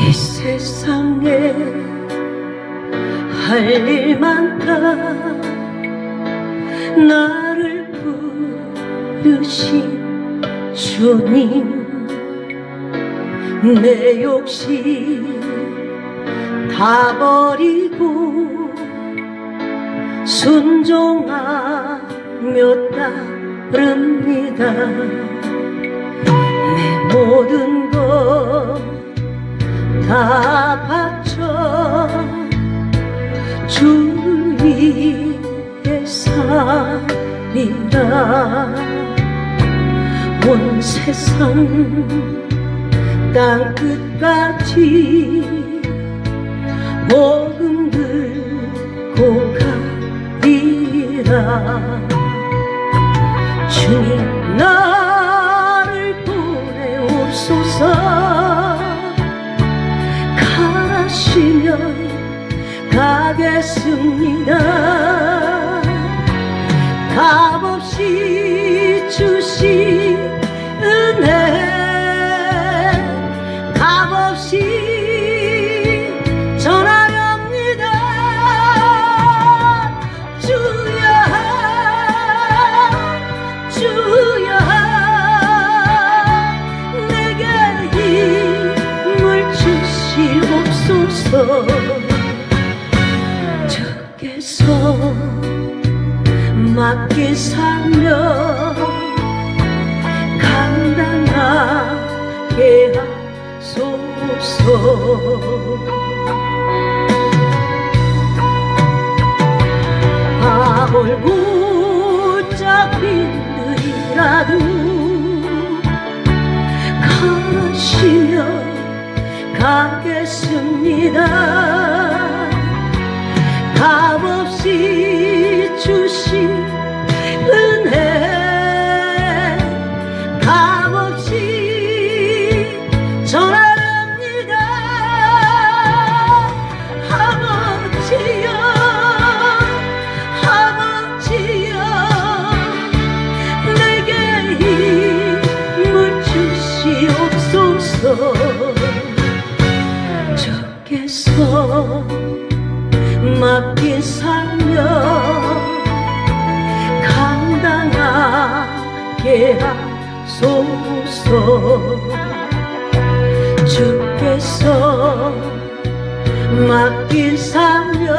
이 세상에 할 일만큼 나를 부르신 주님 내 욕심 다 버리고 순종하며 따릅니다. 내 모든 것 다 바쳐 주를 위해 살리라 온 세상 땅 끝까지 복음 들고 가리라. 주님 나 가겠습니다. 값없이 주신 은혜 값없이 전하렵니다. 주여 주여 내게 힘을 주시옵소서 맡긴 사명 감당하게 하소서. 아볼 붙잡힌 들이라도 가시며 가겠습니다 맡긴 사명 감당하게 하소서. 주께서 맡긴 사명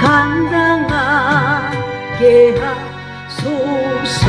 감당하게 하소서